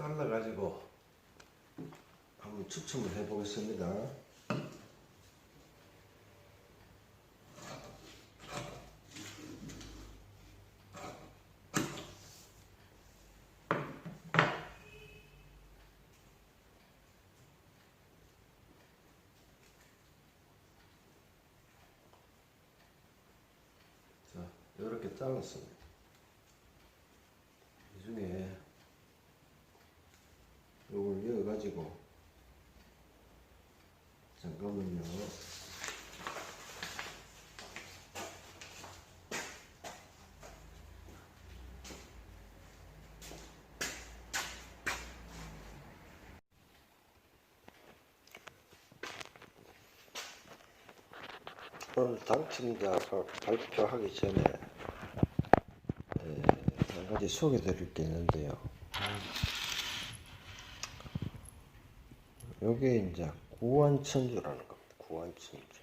이렇게 잘라 가지고 한번 추첨을 해 보겠습니다. 자, 이렇게 잘랐습니다. 이 중에 요걸 이어가지고 잠깐만요. 오늘 당첨자가 발표하기 전에 에, 한 가지 소개해 드릴 게 있는데요. 요게 이제 구안천주라는 겁니다. 구안천주.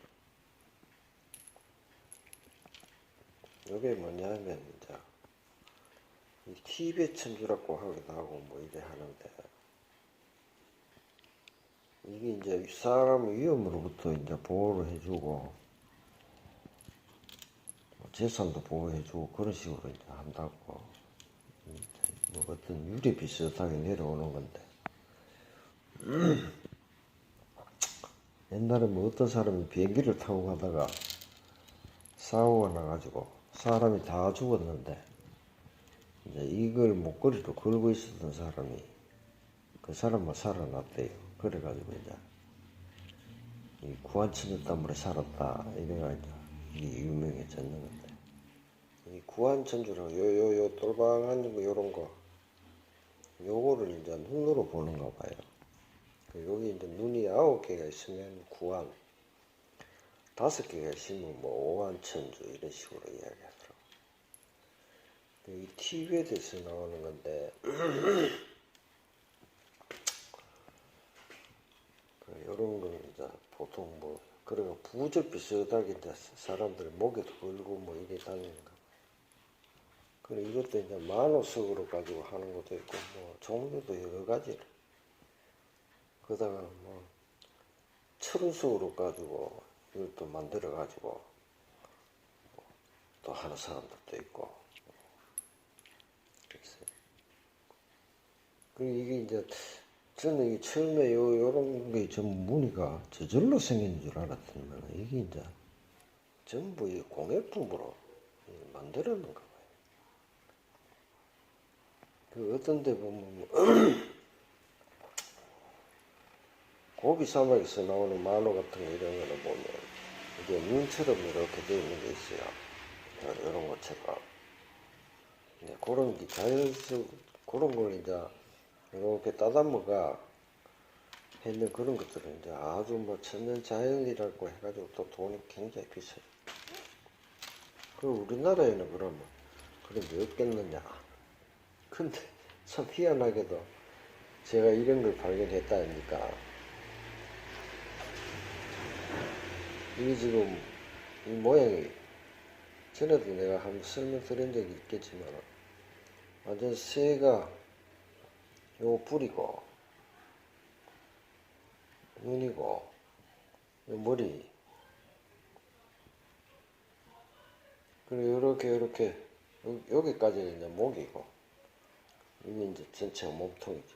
요게 뭐냐면 이제 이 티베 천주라고 하기도 하고 뭐 이래 하는데 이게 이제 사람 위험으로부터 이제 보호를 해주고 뭐 재산도 보호해주고 그런 식으로 이제 한다고 뭐 어떤 유리 비슷하게 내려오는 건데 옛날에 뭐 어떤 사람이 비행기를 타고 가다가 사고가 나가지고 사람이 다 죽었는데 이제 이걸 목걸이로 걸고 있었던 사람이 그 사람만 살아났대요. 그래가지고 이제 이 구한천주 때문에 살았다 이래가 이제 이게 유명해졌는 건데 이 구한천주라고 요요요 똘방한 거 요런 거 요거를 이제 눈으로 보는가 봐요. 그 여기 이제 눈이 아홉 개가 있으면 구한, 다섯 개가 있으면 뭐 오한천주 이런 식으로 이야기하더라고. 이 티베트에서 나오는 건데 그 이런 거는 이제 보통 뭐 그래가 부적 비슷하게 이제 사람들이 목에도 걸고 뭐 이래 다니는 거. 그래 이것도 이제 만호석으로 가지고 하는 것도 있고 뭐 종류도 여러 가지를. 그러다가 뭐 철수로 가지고 이걸 또 만들어 가지고 또 하는 사람들도 있고 그랬어요. 그리고 이게 이제 저는 이게 처음에 요 요런 게 좀 무늬가 저절로 생긴 줄 알았더니만 이게 이제 전부 이 공예품으로 만들었는가 봐요. 그 어떤 데 보면 뭐 고비 사막에서 나오는 만호 같은 거 이런 거는 보면 이게 눈처럼 이렇게 되어 있는 게 있어요. 이런 것처럼. 네, 그런 게 자연스 그런 걸 이제 이렇게 따담아가 했는 그런 것들은 이제 아주 뭐 천년 자연이라고 해가지고 또 돈이 굉장히 비싸요. 그 우리나라에는 그러면 그런 게 없겠느냐. 근데 참 희한하게도 제가 이런 걸 발견했다니까 이게 지금 이 모양이 전에도 내가 한번 설명드린 적이 있겠지만 완전 새가 요 뿌리고 눈이고 요 머리 그리고 요렇게 요렇게 요- 여기까지는 이제 목이고 이게 이제 전체가 몸통이지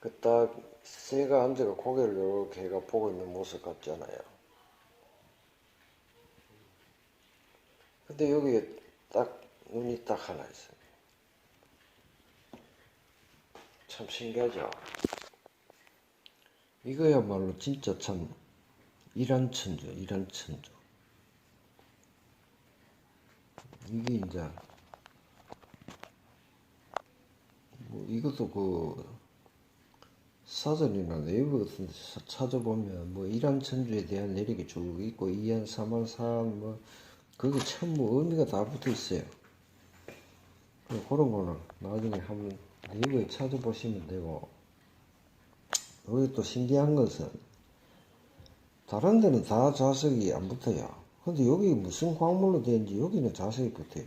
그 딱 새가 앉아가 고개를 이렇게 해가 보고 있는 모습 같잖아요. 근데 여기에 딱 눈이 딱 하나 있어요. 참 신기하죠? 이거야말로 진짜 참 이란천주, 이란천주. 이게 이제 뭐 이것도 그 사전이나 네이버 같은 데 사- 찾아보면 뭐 이란 천주에 대한 내력이 쭉 있고 이안 삼안 사안 뭐 그게 전부 의미가 다 붙어 있어요. 그- 그런 거는 나중에 한번 네이버에 찾아보시면 되고 여기 또 신기한 것은 다른 데는 다 자석이 안 붙어요. 근데 여기 무슨 광물로 되는지 여기는 자석이 붙어요.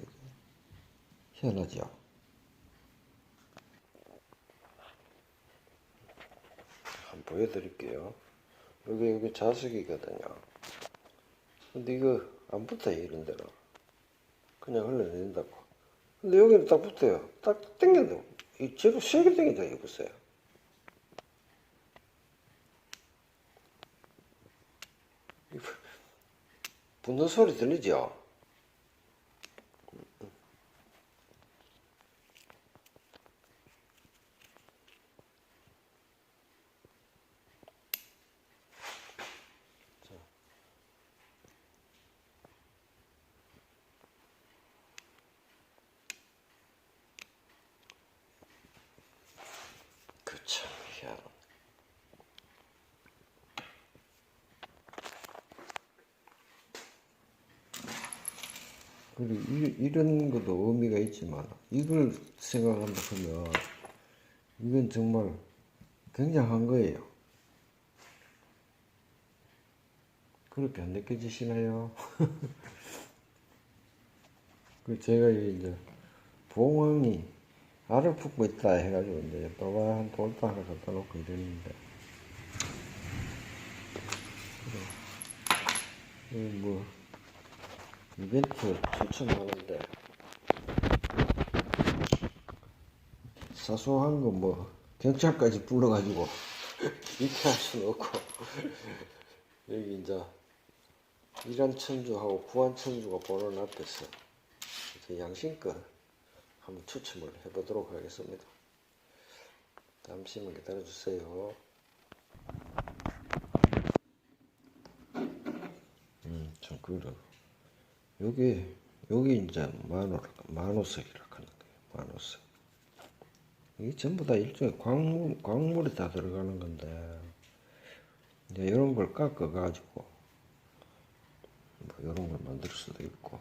희한하죠? 보여드릴게요. 여기 여기 자석이거든요. 근데 이거 안 붙어요 이런 데로. 그냥 흘러내린다고. 근데 여기는 딱 붙어요. 딱 당겨도 이 제로 세게 이거 보세요. 이거 붙는 소리 들리죠? 그참 희한한. 그리고 이, 이런 것도 의미가 있지만 이걸 생각한다 하면 이건 정말 굉장한 거예요. 그렇게 안 느껴지시나요? 그 제가 이제 봉황이 알을 품고 있다 해가지고 이제 또한 돌도 하나 갖다 놓고 이랬는데 그래. 이뭐 이벤트 추천하는데 사소한 거뭐 경찰까지 불러가지고 이렇게 할 수는 없고 여기 이제 일한 천주하고 구한 천주가 보는 앞에서 이제 양심껏 한번 추첨을 해보도록 하겠습니다. 잠시만 기다려주세요. 음, 참 그래. 여기 여기 이제 만호 만호석이라 하는 거예요. 만호석. 이게 전부 다 일종의 광물 광물이 다 들어가는 건데 이제 이런 걸 깎아 가지고 뭐 이런 걸 만들 수도 있고.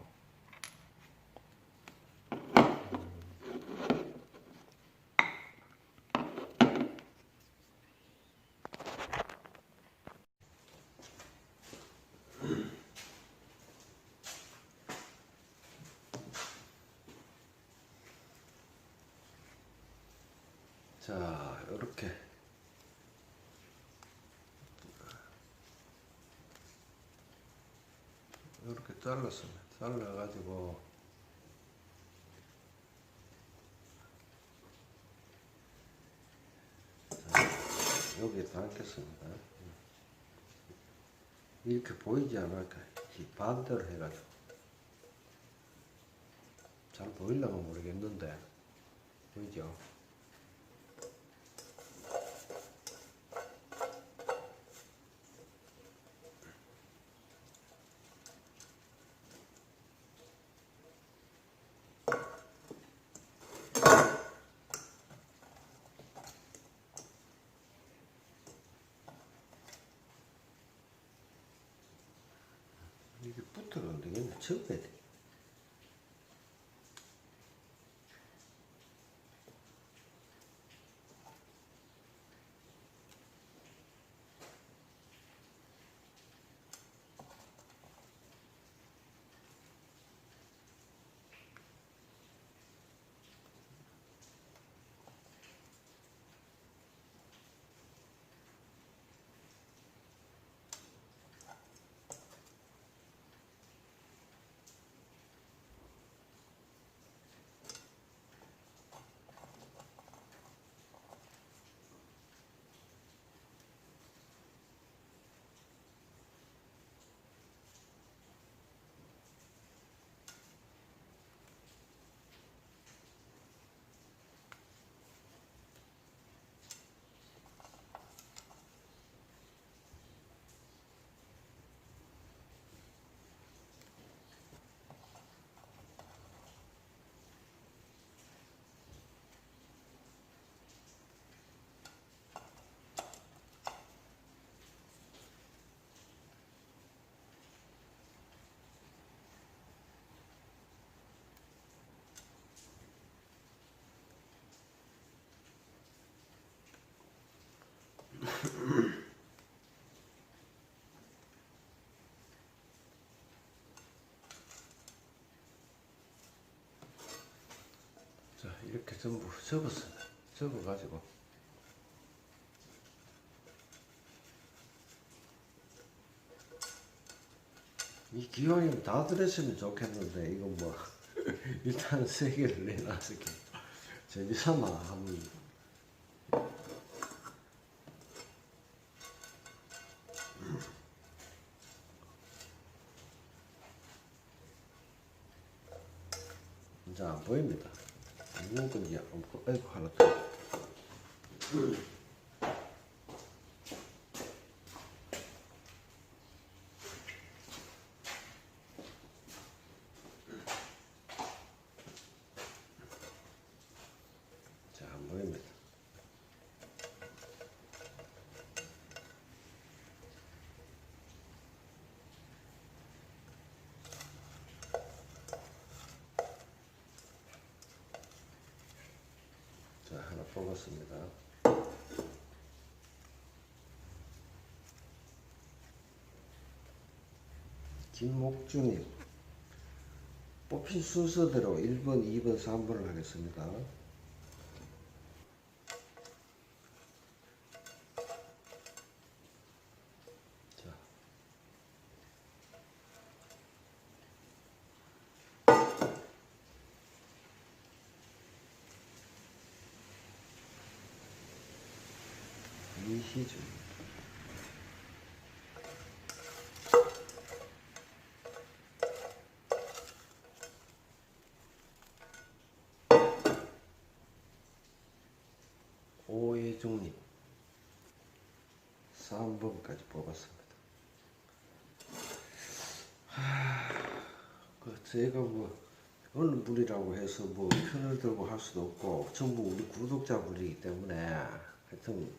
자, 이렇게 이렇게 잘랐습니다. 잘라가지고 자, 여기에 담겠습니다. 이렇게 보이지 않을까? 이 반대로 해가지고 잘 보일려면 모르겠는데 보이죠? 이게 붙어가 안되 이렇게 전부 접었어요. 접어가지고. 이 기왕이면 다 들었으면 좋겠는데, 이거 뭐, 일단 세 개를 내놨을게. 재미삼아 한번 뽑았습니다. 김목주님. 뽑힌 순서대로 1번, 2번, 3번을 하겠습니다. 자. 이희준. 오예종님 3번까지 뽑았습니다. 하, 그 제가 뭐 어느 분이라고 해서 뭐 편을 들고 할 수도 없고 전부 우리 구독자분이기 때문에 하여튼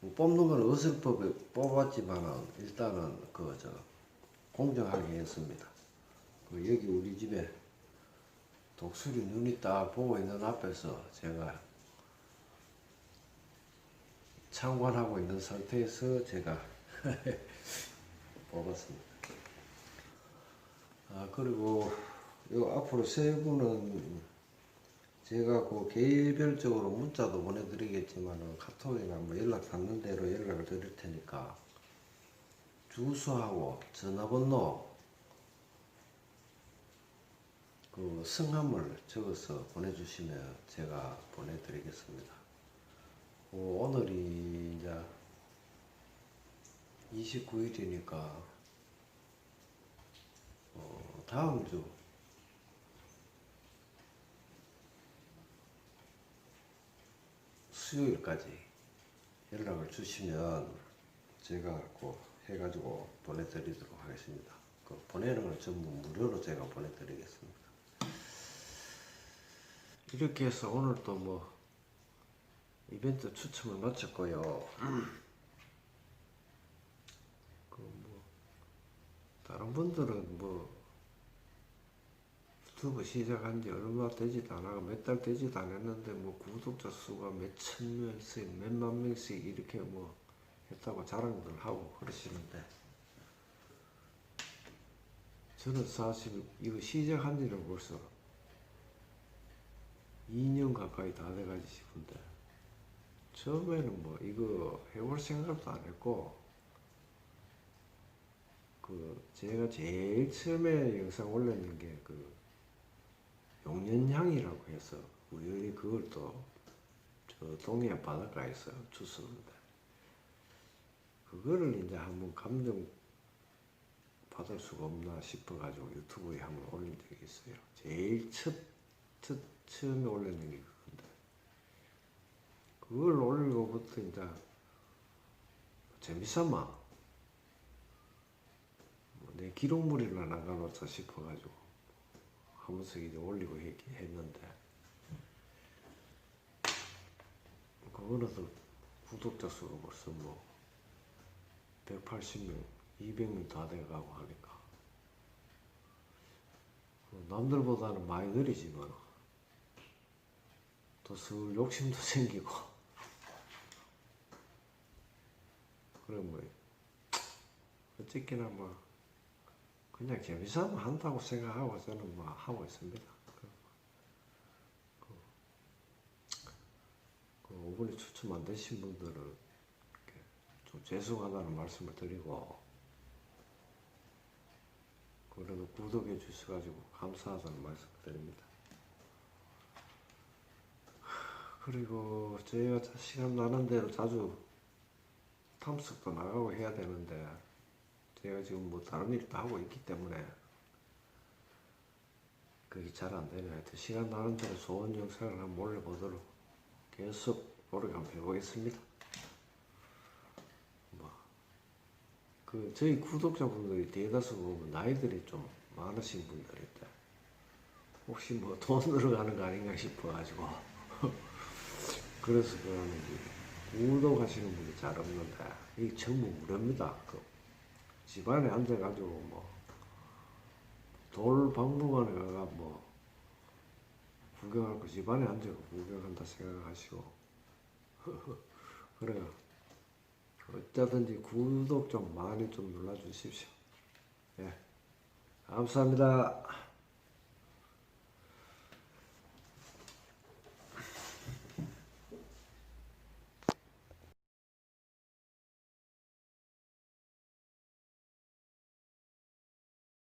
뭐 뽑는 건 어설법에 뽑았지만은 일단은 그 저 공정하게 했습니다. 그 여기 우리 집에 독수리 눈이 딱 보고 있는 앞에서 제가 참관하고 있는 상태에서 제가 뽑았습니다. 아 그리고 요 앞으로 세 분은 제가 그 개별적으로 문자도 보내드리겠지만 카톡이나 뭐 연락 닿는 대로 연락을 드릴 테니까 주소하고 전화번호 그 성함을 적어서 보내주시면 제가 보내드리겠습니다. 어, 오늘이 이제 29일이니까 어, 다음 주 수요일까지 연락을 주시면 제가 그 해가지고 보내드리도록 하겠습니다. 그 보내는 건 전부 무료로 제가 보내드리겠습니다. 이렇게 해서 오늘 또뭐 이벤트 추첨을 마쳤고요. 그 뭐 다른 분들은 뭐 유튜브 시작한 지 얼마 되지도 않아가 몇달 되지도 않았는데 뭐 구독자 수가 몇 천 명씩 몇만 명씩 이렇게 뭐 했다고 자랑들 하고 그러시는데 저는 사실 이거 시작한 지는 벌써 2년 가까이 다 돼가지 싶은데 처음에는 뭐 이거 해볼 생각도 안 했고 그 제가 제일 처음에 영상 올렸는 게 그 용년향이라고 해서 우연히 그걸 또 저 동해 바닷가에서 주웠는데 그거를 이제 한번 감정 받을 수가 없나 싶어 가지고 유튜브에 한번 올린 적이 있어요. 제일 첫, 첫 처음에 올렸는 게 그걸 올리고부터 이제 재미삼아 뭐내 기록물이나 나가놓자 싶어가지고 한 번씩 이제 올리고 했- 했는데. 그거는 또 구독자 수가 벌써 뭐 180명, 200명 다 돼가고 하니까. 뭐 남들보다는 많이 느리지만 또 슬 욕심도 생기고 그래 뭐 어쨌거나 뭐 그냥 재미삼아 한다고 생각하고 저는 뭐 하고 있습니다. 그, 그, 그 이번에 추첨 안 되신 분들은 좀 죄송하다는 말씀을 드리고 그래도 구독해 주셔가지고 감사하다는 말씀 드립니다. 그리고 저희가 자- 시간 나는 대로 자주 탐색도 나가고 해야 되는데 제가 지금 뭐 다른 일도 하고 있기 때문에 그게 잘 안 되네요. 하여튼 시간 나는 대로 좋은 영상을 한번 올려보도록 계속 노력 한번 해보겠습니다. 뭐, 그 저희 구독자분들이 대다수 보면 나이들이 좀 많으신 분들인데 혹시 뭐 돈으로 가는 거 아닌가 싶어가지고 그래서 그러는지 구독하시는 분이 잘 없는데 이게 전부 무료입니다. 그 집안에 앉아가지고 뭐 돌 박물관에 가가 뭐 구경할 거 집안에 앉아서 구경한다 생각하시고 그래요. 어쩌든지 구독 좀 많이 좀 눌러주십시오. 예, 감사합니다.